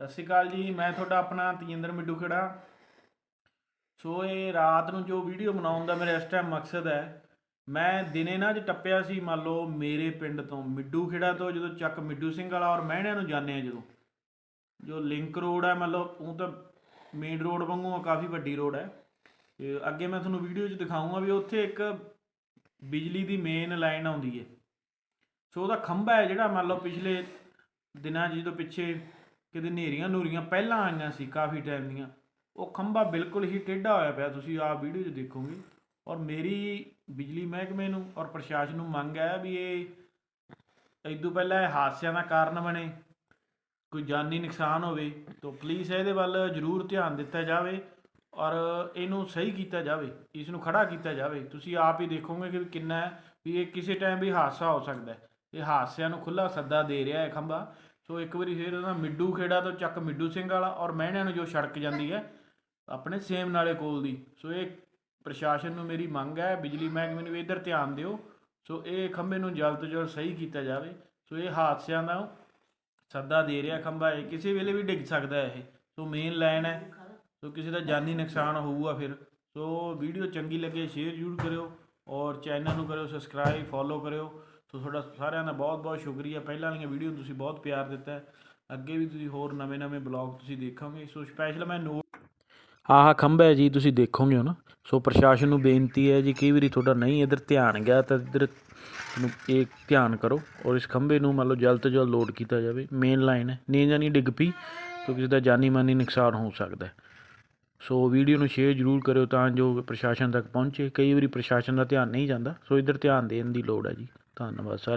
ਸਤਿ ਸ਼੍ਰੀ ਅਕਾਲ ਜੀ, ਮੈਂ ਤੁਹਾਡਾ ਆਪਣਾ ਤਜਿੰਦਰ ਮਿੱਡੂ ਖੇੜਾ। ਸੋ ਇਹ ਰਾਤ ਨੂੰ ਜੋ ਵੀਡੀਓ ਬਣਾਉਣ ਦਾ ਮੇਰਾ ਇਸ ਟਾਈਮ ਮਕਸਦ ਹੈ, ਮੈਂ ਦਿਨੇ ਨਾ ਅੱਜ ਟੱਪਿਆ ਸੀ, ਮੰਨ ਲਓ ਮੇਰੇ ਪਿੰਡ ਤੋਂ, ਮਿੱਡੂ ਖੇੜਾ ਤੋਂ, ਜਦੋਂ ਚੱਕ ਮਿੱਡੂ ਸਿੰਘ ਵਾਲਾ ਔਰ ਮਹਿਣਿਆਂ ਨੂੰ ਜਾਂਦੇ ਆ ਜਦੋਂ। ਜੋ ਲਿੰਕ ਰੋਡ ਹੈ, ਮੰਨ ਲਓ ਉਹ ਤਾਂ ਮੇਨ ਰੋਡ ਵਾਂਗੂ ਆ, ਕਾਫੀ ਵੱਡੀ ਰੋਡ ਹੈ। ਤੇ ਅੱਗੇ ਮੈਂ ਤੁਹਾਨੂੰ ਵੀਡੀਓ 'ਚ ਦਿਖਾਊਂਗਾ ਵੀ ਉੱਥੇ ਇੱਕ ਬਿਜਲੀ ਦੀ ਮੇਨ ਲਾਈਨ ਆਉਂਦੀ ਹੈ। ਸੋ ਉਹਦਾ ਖੰਭਾ ਹੈ ਜਿਹੜਾ, ਮੰਨ ਲਓ ਪਿਛਲੇ ਦਿਨਾਂ 'ਚ, ਜਦੋਂ ਪਿੱਛੇ ਕਿਤੇ ਹਨੇਰੀਆਂ ਨੂਰੀਆਂ ਪਹਿਲਾਂ ਆਈਆਂ ਸੀ ਕਾਫੀ ਟਾਈਮ ਦੀਆਂ, ਉਹ ਖੰਭਾ ਬਿਲਕੁਲ ਹੀ ਟੇਢਾ ਹੋਇਆ ਪਿਆ, ਤੁਸੀਂ ਆਪ ਵੀਡੀਓ 'ਚ ਦੇਖੋਗੇ। ਔਰ ਮੇਰੀ ਬਿਜਲੀ ਮਹਿਕਮੇ ਨੂੰ ਔਰ ਪ੍ਰਸ਼ਾਸਨ ਨੂੰ ਮੰਗ ਹੈ ਵੀ ਇਹ ਇਦੋਂ ਪਹਿਲਾਂ ਇਹ ਹਾਦਸਿਆਂ ਦਾ ਕਾਰਨ ਬਣੇ, ਕੋਈ ਜਾਨੀ ਨੁਕਸਾਨ ਹੋਵੇ, ਤਾਂ ਪਲੀਜ਼ ਇਹਦੇ ਵੱਲ ਜ਼ਰੂਰ ਧਿਆਨ ਦਿੱਤਾ ਜਾਵੇ ਔਰ ਇਹਨੂੰ ਸਹੀ ਕੀਤਾ ਜਾਵੇ ਇਸ ਨੂੰ ਖੜਾ ਕੀਤਾ ਜਾਵੇ। ਤੁਸੀਂ ਆਪ ਹੀ ਦੇਖੋਗੇ ਕਿ ਕਿੰਨਾ ਵੀ ਇਹ ਕਿਸੇ ਟਾਈਮ ਵੀ ਹਾਦਸਾ ਹੋ ਸਕਦਾ ਹੈ। ਇਹ ਹਾਦਸਿਆਂ ਨੂੰ ਖੁੱਲਾ ਸੱਦਾ ਦੇ ਰਿਹਾ ਹੈ ਖੰਭਾ। ਸੋ ਇੱਕ ਵਾਰੀ ਫੇਰ ਉਹਦਾ ਮਿੱਡੂ ਖੇੜਾ ਤੋਂ ਚੱਕ ਮਿੱਡੂ ਸਿੰਘ ਵਾਲਾ ਔਰ ਮਹਿਣਿਆਂ ਨੂੰ ਜੋ ਸੜਕ ਜਾਂਦੀ ਹੈ, ਆਪਣੇ ਸੇਮ ਨਾਲੇ ਕੋਲ ਦੀ। ਸੋ ਇਹ ਪ੍ਰਸ਼ਾਸਨ ਨੂੰ ਮੇਰੀ ਮੰਗ ਹੈ, ਬਿਜਲੀ ਮਹਿਕਮੇ ਨੂੰ ਵੀ ਇੱਧਰ ਧਿਆਨ ਦਿਓ। ਸੋ ਇਹ ਖੰਭੇ ਨੂੰ ਜਲਦ ਤੋਂ ਜਲਦ ਸਹੀ ਕੀਤਾ ਜਾਵੇ। ਸੋ ਇਹ ਹਾਦਸਿਆਂ ਦਾ ਸੱਦਾ ਦੇ ਰਿਹਾ ਖੰਭਾ, ਇਹ ਕਿਸੇ ਵੇਲੇ ਵੀ ਡਿੱਗ ਸਕਦਾ ਹੈ ਇਹ। ਸੋ ਮੇਨ ਲਾਈਨ ਹੈ। ਸੋ ਕਿਸੇ ਦਾ ਜਾਨੀ ਨੁਕਸਾਨ ਹੋਊਗਾ ਫਿਰ। ਸੋ ਵੀਡੀਓ ਚੰਗੀ ਲੱਗੇ ਸ਼ੇਅਰ ਜ਼ਰੂਰ ਕਰਿਓ ਔਰ ਚੈਨਲ ਨੂੰ ਕਰਿਓ ਸਬਸਕ੍ਰਾਈਬ ਫੋਲੋ ਕਰਿਓ। ਸੋ ਤੁਹਾਡਾ ਸਾਰਿਆਂ ਦਾ ਬਹੁਤ ਬਹੁਤ ਸ਼ੁਕਰੀਆ। ਪਹਿਲਾਂ ਵਾਲੀਆਂ ਵੀਡੀਓ ਨੂੰ ਤੁਸੀਂ ਬਹੁਤ ਪਿਆਰ ਦਿੱਤਾ ਅੱਗੇ ਵੀ ਤੁਸੀਂ ਹੋਰ ਨਵੇਂ-ਨਵੇਂ ਬਲੌਗ ਤੁਸੀਂ ਦੇਖੋਗੇ। ਸੋ ਸਪੈਸ਼ਲ ਮੈਂ ਨੋਟ ਆਹ ਖੰਭਾ ਹੈ ਜੀ, ਤੁਸੀਂ ਦੇਖੋਗੇ ਹੋ ਨਾ ਸੋ ਪ੍ਰਸ਼ਾਸਨ ਨੂੰ ਬੇਨਤੀ ਹੈ ਜੀ, ਕਈ ਵਾਰੀ ਤੁਹਾਡਾ ਨਹੀਂ ਇਧਰ ਧਿਆਨ ਗਿਆ ਤਾਂ ਇਧਰ ਨੂੰ ਇਹ ਧਿਆਨ ਕਰੋ ਔਰ ਇਸ ਖੰਭੇ ਨੂੰ ਮੰਨ ਲਓ ਜਲਦ ਤੋਂ ਜਲਦ ਲੋਡ ਕੀਤਾ ਜਾਵੇ। ਮੇਨ ਲਾਈਨ ਹੈ। ਨਹੀਂ ਜਾਨੀ ਡਿੱਗ ਪਈ, ਤਾਂ ਕਿਸੇ ਦਾ ਜਾਨੀ ਮਾਨੀ ਨੁਕਸਾਨ ਹੋ ਸਕਦਾ ਹੈ। ਸੋ ਵੀਡੀਓ ਨੂੰ ਸ਼ੇਅਰ ਜ਼ਰੂਰ ਕਰਿਓ ਤਾਂ ਜੋ ਪ੍ਰਸ਼ਾਸਨ ਤੱਕ ਪਹੁੰਚੇ। ਕਈ ਵਾਰੀ ਪ੍ਰਸ਼ਾਸਨ ਦਾ ਧਿਆਨ ਨਹੀਂ ਜਾਂਦਾ, ਸੋ ਇਧਰ ਧਿਆਨ ਦੇਣ ਦੀ ਲੋੜ ਹੈ ਜੀ। ਧੰਨਵਾਦ ਸਰ।